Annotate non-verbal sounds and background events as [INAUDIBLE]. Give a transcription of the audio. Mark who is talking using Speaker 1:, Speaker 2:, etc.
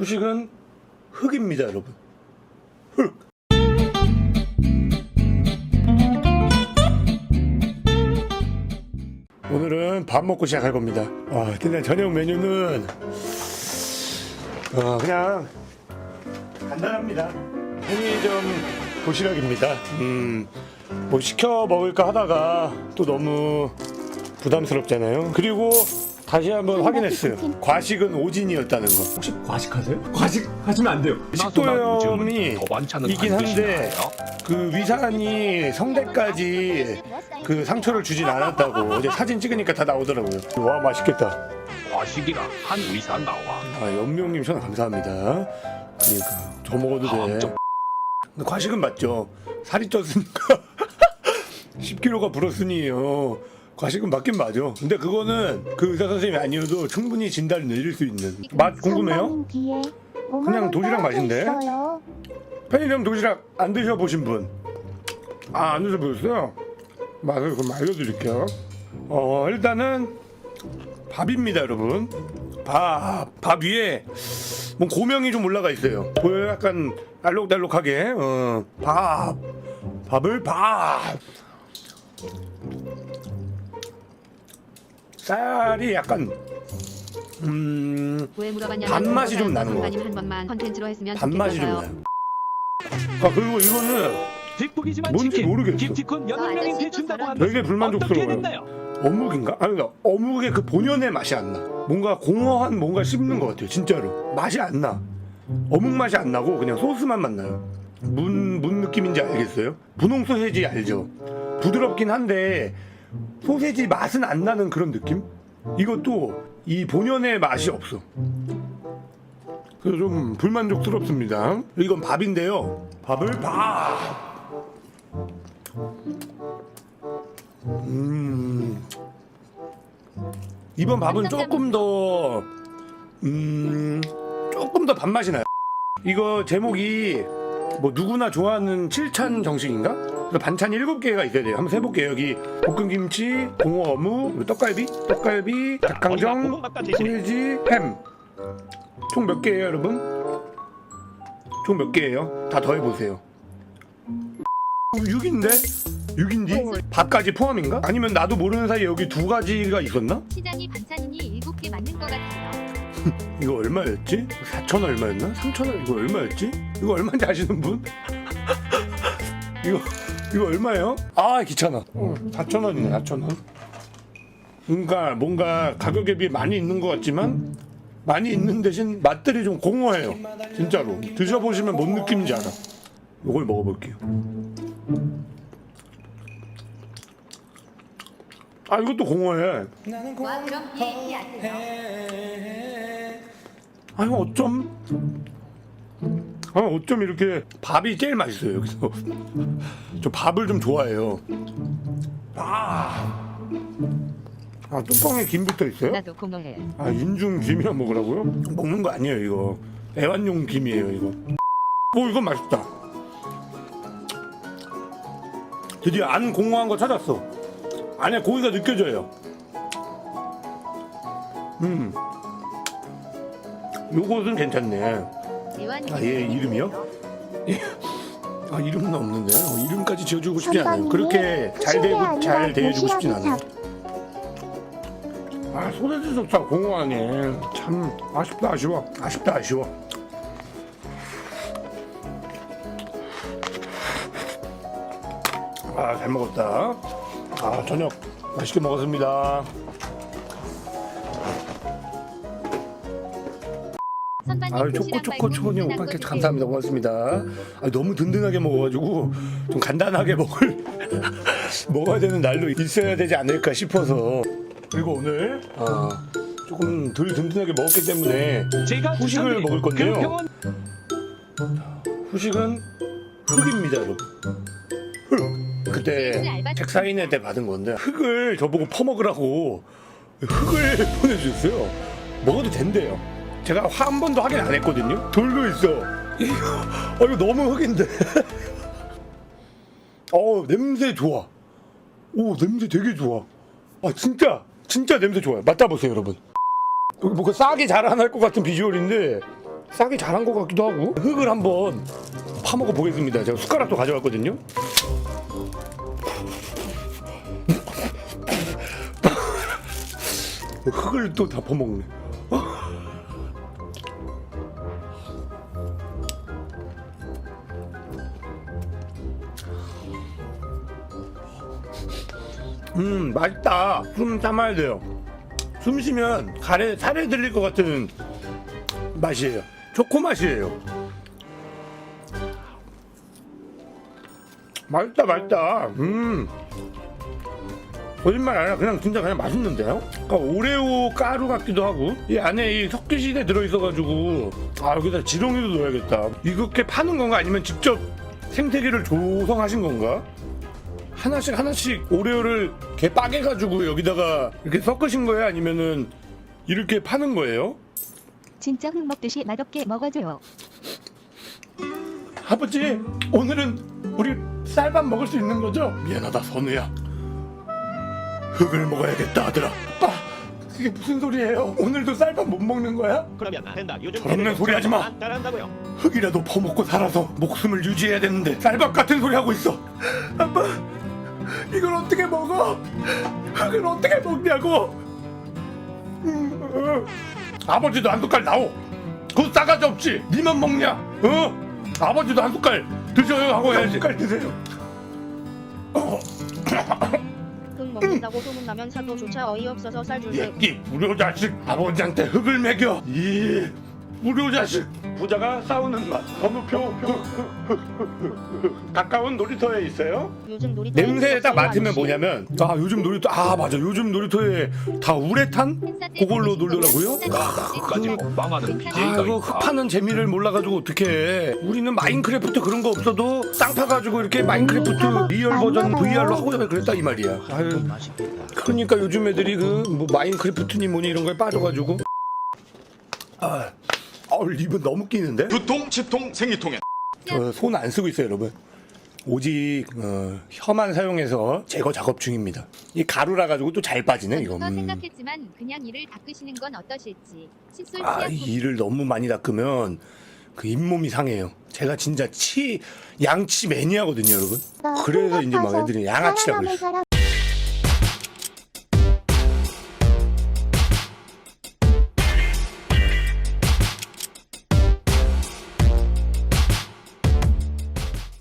Speaker 1: 후식은 흙입니다, 여러분. 흙. 오늘은 밥 먹고 시작할 겁니다. 아, 근데 저녁 메뉴는 어, 그냥 간단합니다. 편의점 도시락입니다. 음, 뭐 시켜 먹을까 하다가 또 너무 부담스럽잖아요. 그리고 다시 한번 확인했어요. 과식은 오진이었다는 거. 혹시 과식하세요?
Speaker 2: 과식 하시면 안 돼요.
Speaker 1: 식도염이
Speaker 3: 더 반찬은
Speaker 1: 이긴
Speaker 3: 안
Speaker 1: 한데? 그 위산이 성대까지 그 상처를 주진 않았다고 어제 사진 찍으니까 다 나오더라고요. 와 맛있겠다.
Speaker 3: 과식이라 한 위산 나와.
Speaker 1: 아 연명님 전화 감사합니다. 그러니까 저 먹어도 돼.
Speaker 3: 함정.
Speaker 1: 근데 과식은 맞죠. 살이 쪘으니까 [LAUGHS] 10kg가 불었으니요. 과식은 맞긴 맞아. 근데 그거는 그 의사 선생님이 아니어도 충분히 진단을 내릴 수 있는 맛 궁금해요? 그냥 도시락 맛인데? 편의점 도시락 안 드셔보신 분? 아, 안 드셔보셨어요? 맛을 그럼 알려드릴게요. 어, 일단은 밥입니다, 여러분. 밥, 밥 위에 뭐 고명이 좀 올라가 있어요. 보여요? 약간 알록달록하게. 어, 밥. 밥을 밥. 쌀이 약간
Speaker 4: 음왜
Speaker 1: 단맛이 좀 나는 것
Speaker 4: 아니면 한 번만 컨텐츠로 했으면
Speaker 1: 단맛이 좀. 나요. 아 그리고 이거는
Speaker 2: 빅북이지만
Speaker 1: 뭔지
Speaker 2: 치킨,
Speaker 1: 모르겠어.
Speaker 2: 여덟
Speaker 4: 아,
Speaker 2: 명이
Speaker 4: 아저씨
Speaker 2: 대준다고
Speaker 4: 또
Speaker 2: 하면
Speaker 1: 되게 불만족스러워요.
Speaker 2: 됐나요?
Speaker 1: 어묵인가? 아니 나 어묵의 그 본연의 맛이 안 나. 뭔가 공허한 뭔가 씹는 것 같아요. 진짜로 맛이 안 나. 어묵 맛이 안 나고 그냥 소스만 맛 나요. 문, 문 느낌인지 알겠어요? 분홍 소세지 알죠? 부드럽긴 한데 소세지 맛은 안 나는 그런 느낌? 이것도 이 본연의 맛이 없어. 그래서 좀 불만족스럽습니다. 이건 밥인데요. 밥을 밥. 음. 이번 밥은 조금 더, 음, 조금 더 밥맛이 나요. 이거 제목이 뭐 누구나 좋아하는 칠찬 정식인가? 그래서 반찬이 일곱 개가 있어야 돼요. 한번 세볼게요. 여기 볶음김치, 공어 어묵, 떡갈비, 떡갈비, 닭강정, 소세지, 햄. 총 몇 개예요, 여러분? 총 몇 개예요? 다 더해보세요. 6인데? 6인디? 밥까지 포함인가? 아니면 나도 모르는 사이에 여기 두 가지가 있었나?
Speaker 4: 시장이 반찬이니 일곱 개 맞는 것 같아요. [LAUGHS]
Speaker 1: 이거 얼마였지? 4천 얼마였나? 3천 원 이거 얼마였지? 이거 얼마인지 아시는 분? [LAUGHS] 이거 이거 얼마예요? 아 귀찮아. 어, 4천 원이네 4천 원. 그러니까 뭔가 가격에 비해 많이 있는 것 같지만 많이 있는 대신 맛들이 좀 공허해요. 진짜로 드셔보시면 뭔 느낌인지 알아. 이걸 먹어볼게요. 아 이것도 공허해.
Speaker 4: 와 그럼 이해 안 돼요.
Speaker 1: 아니 어쩜 아 어쩜 이렇게 밥이 제일 맛있어요 여기서. 저 밥을 좀 좋아해요. 아, 아 뚜껑에 김 붙어 있어요?
Speaker 4: 나도 공허해.
Speaker 1: 아 인중 김이랑 먹으라고요? 먹는 거 아니에요 이거. 애완용 김이에요 이거. 오 이건 맛있다. 드디어 안 공허한 거 찾았어. 안에 고기가 느껴져요. 음. 요것은 괜찮네 아, 얘 이름이요? 아 이름은 없는데. 어, 이름까지 지어주고 싶지 않아요. 그렇게 잘 대고 잘 대해주고 싶진 않아요. 아 소세지조차 공허하네. 참 아쉽다 아쉬워. 아쉽다 아쉬워. 아 잘 먹었다. 아 저녁 맛있게 먹었습니다 아유 초코 초코 초코님 오빠께 감사합니다 고맙습니다. 아, 너무 든든하게 먹어가지고 좀 간단하게 먹을 [LAUGHS] 먹어야 되는 날로 있어야 되지 않을까 싶어서 그리고 오늘 아, 조금 덜 든든하게 먹었기 때문에
Speaker 2: 제가
Speaker 1: 후식을 먹을 건데요.
Speaker 2: 그 병원
Speaker 1: 후식은 흙입니다 여러분. 흙. 그때 책 사인회 때 받은 건데 흙을 저보고 퍼먹으라고 흙을 [LAUGHS] 보내주셨어요. 먹어도 된대요. 제가 화 한 번도 확인 안 했거든요. 돌도 있어. 이거, 어, 이거 너무 흙인데. [LAUGHS] 어 냄새 좋아. 오 냄새 되게 좋아. 아 진짜 진짜 냄새 좋아요. 맡아보세요 여러분. 여기 뭔가 싸게 자라날 것 같은 비주얼인데 싸게 잘한 것 같기도 하고 흙을 한번 파먹어 보겠습니다. 제가 숟가락도 가져왔거든요. [LAUGHS] 흙을 또 다 퍼먹네. 음 맛있다. 숨 참아야 돼요. 숨 쉬면 가래 살에 들릴 것 같은 맛이에요. 초코 맛이에요. 맛있다 맛있다. 음. 거짓말 아니라 그냥 진짜 그냥 맛있는데요? 그러니까 오레오 가루 같기도 하고 이 안에 이 석기시대 들어있어가지고 아 여기다 지렁이도 넣어야겠다 이렇게 파는 건가 아니면 직접 생태계를 조성하신 건가? 하나씩 하나씩 오레오를 개 빠개 가지고 여기다가 이렇게 섞으신 거예요? 아니면은 이렇게 파는 거예요?
Speaker 5: 진짜 흙 먹듯이 맛없게 먹어줘요.
Speaker 1: 아버지 오늘은 우리 쌀밥 먹을 수 있는 거죠? 미안하다 선우야 흙을 먹어야겠다 아들아 아빠 그게 무슨 소리예요? 오늘도 쌀밥 못 먹는 거야?
Speaker 6: 그러면 안 된다. 요즘
Speaker 1: 저런 소리 하지 마.
Speaker 6: 안 따라한다고요.
Speaker 1: 흙이라도 퍼먹고 살아서 목숨을 유지해야 되는데 쌀밥 같은 소리 하고 있어 아빠 어떻게 먹어? 흙을 어떻게 먹냐고? 음, 아버지도 한 숟갈 나오. 그거 싸가지 없지. 니만 먹냐? 어? 아버지도 한 숟갈 드셔요 하고 해야지. 숟갈 드세요.
Speaker 7: 흙 먹는다고 소문나면 사또조차 어이없어서 쌀 주세요.
Speaker 1: 이 무료 자식 아버지한테 흙을 먹여 이 무료 자식 부자가 싸우는 맛 번호표 가까운 놀이터에 있어요?
Speaker 7: 요즘 놀이터에
Speaker 1: 냄새에 딱 맡으면. 뭐냐면 아 요즘 놀이터 아 맞아. 요즘 놀이터에 다 우레탄? 그걸로 놀더라고요?
Speaker 3: 끝까지 먹방하는
Speaker 1: 아
Speaker 3: BJ가?
Speaker 1: 흙 파는 재미를 몰라가지고 어떡해. 우리는 마인크래프트 그런 거 없어도 땅 파가지고 이렇게 마인크래프트 리얼 버전 VR로 하고 그랬다 이 말이야. 아유 그러니까 요즘 애들이 그 뭐 마인크래프트니 뭐니 이런 거에 빠져가지고. 아, 어, 입은 너무 끼는데?
Speaker 8: 두통, 치통, 생리통에
Speaker 1: 손안 쓰고 있어요, 여러분. 오직 어, 혀만 사용해서 제거 작업 중입니다. 이 가루라 가지고 또 잘 빠지네 이거.
Speaker 4: 저
Speaker 1: 음.
Speaker 4: 생각했지만 그냥 이를 닦으시는 건 어떠실지. 칫솔
Speaker 1: 아, 이 이를 너무 많이 닦으면 그 잇몸이 상해요. 제가 진짜 치 양치 매니아거든요, 여러분. 그래서 이제 막 애들이 양아치라고 그래.